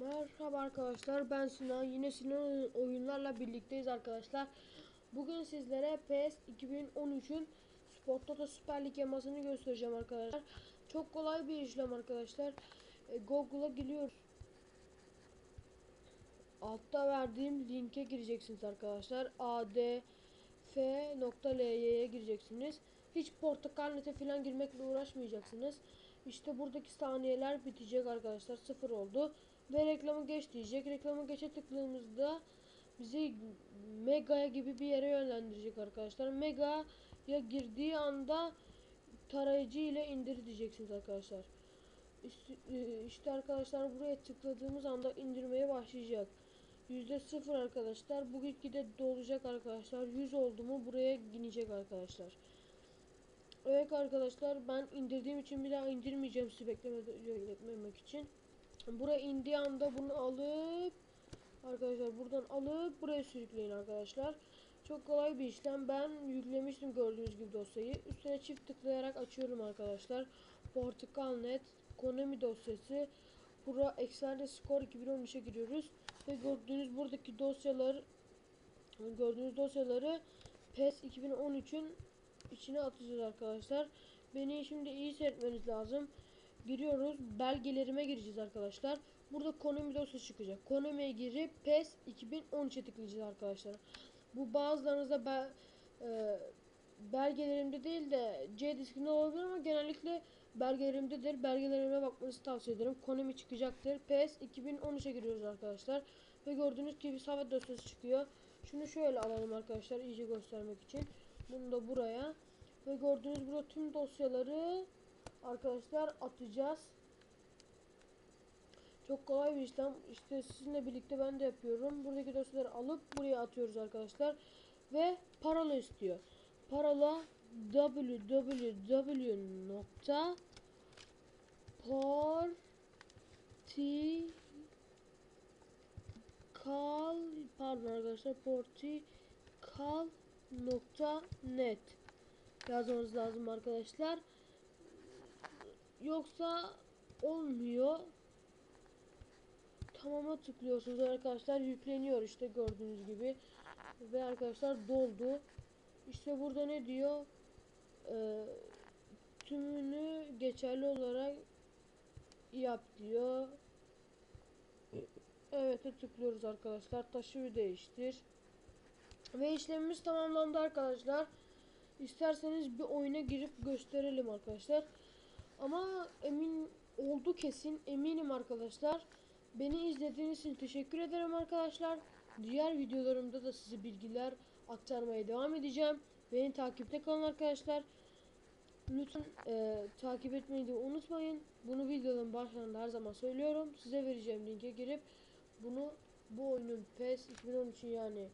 Merhaba arkadaşlar ben Sinan. Yine Sinan oyunlarla birlikteyiz arkadaşlar. Bugün sizlere PES 2013'ün Sport Toto Süper Lig yamasını göstereceğim arkadaşlar. Çok kolay bir işlem arkadaşlar. E, Google'a giriyoruz. Altta verdiğim linke gireceksiniz arkadaşlar. Adf.ly'ye gireceksiniz. Hiç portakal nete falan girmekle uğraşmayacaksınız İşte buradaki saniyeler bitecek arkadaşlar sıfır oldu ve reklamı geç diyecek. Reklamı geçe tıkladığımızda bizi Mega'ya gibi bir yere yönlendirecek arkadaşlar. Mega'ya girdiği anda tarayıcı ile indir diyeceksiniz arkadaşlar. E, işte arkadaşlar buraya tıkladığımız anda indirmeye başlayacak. Yüzde sıfır arkadaşlar. Bu gitgide dolacak arkadaşlar. 100 oldu mu buraya inecek arkadaşlar. Evet arkadaşlar ben indirdiğim için bir daha indirmeyeceğim sizi beklememek için. Buraya indiği anda bunu alıp arkadaşlar buradan alıp buraya sürükleyin arkadaşlar. Çok kolay bir işlem. Ben yüklemiştim gördüğünüz gibi dosyayı. Üstüne çift tıklayarak açıyorum arkadaşlar. Portakal.net Konami dosyası. Bura Excel'de Score 2013'e giriyoruz. Ve gördüğünüz buradaki dosyalar gördüğünüz dosyaları PES 2013'ün içine atacağız arkadaşlar. Beni şimdi iyi seyretmeniz lazım giriyoruz. Belgelerime gireceğiz arkadaşlar. Burada Konami dosyası çıkacak. Konami'ye girip PES 2013'e tıklayacağız arkadaşlar. Bu bazılarınızda be, e, belgelerimde değil de C diskinde olabilir ama genellikle belgelerimdedir. Belgelerime bakmanızı tavsiye ederim. Konami çıkacaktır. PES 2013'e giriyoruz arkadaşlar. Ve gördüğünüz gibi savet dosyası çıkıyor. Şunu şöyle alalım arkadaşlar iyice göstermek için. Bunu da buraya. Ve gördüğünüz burada tüm dosyaları arkadaşlar atacağız. Çok kolay bir işlem. İşte sizinle birlikte ben de yapıyorum. Buradaki dosyaları alıp buraya atıyoruz arkadaşlar. Ve parola istiyor. Parola www nokta porti kal pardon arkadaşlar porti kal net yazmanız lazım arkadaşlar Yoksa olmuyor. Tamama tıklıyorsunuz arkadaşlar yükleniyor işte gördüğünüz gibi. Ve arkadaşlar doldu. İşte burada ne diyor? Ee, tümünü geçerli olarak yap diyor. Evet tıklıyoruz arkadaşlar. Taşı değiştir. Ve işlemimiz tamamlandı arkadaşlar. İsterseniz bir oyuna girip gösterelim arkadaşlar. Ama emin oldu kesin eminim arkadaşlar. Beni izlediğiniz için teşekkür ederim arkadaşlar. Diğer videolarımda da size bilgiler aktarmaya devam edeceğim. Beni takipte kalın arkadaşlar. Lütfen e, takip etmeyi de unutmayın. Bunu videonun başlarında her zaman söylüyorum. Size vereceğim linke girip bunu bu oyunun PES 2013'ün yani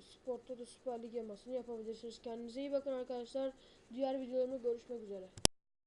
Sport'ta da Süper Lig yamasını yapabilirsiniz. Kendinize iyi bakın arkadaşlar. Diğer videolarımda görüşmek üzere.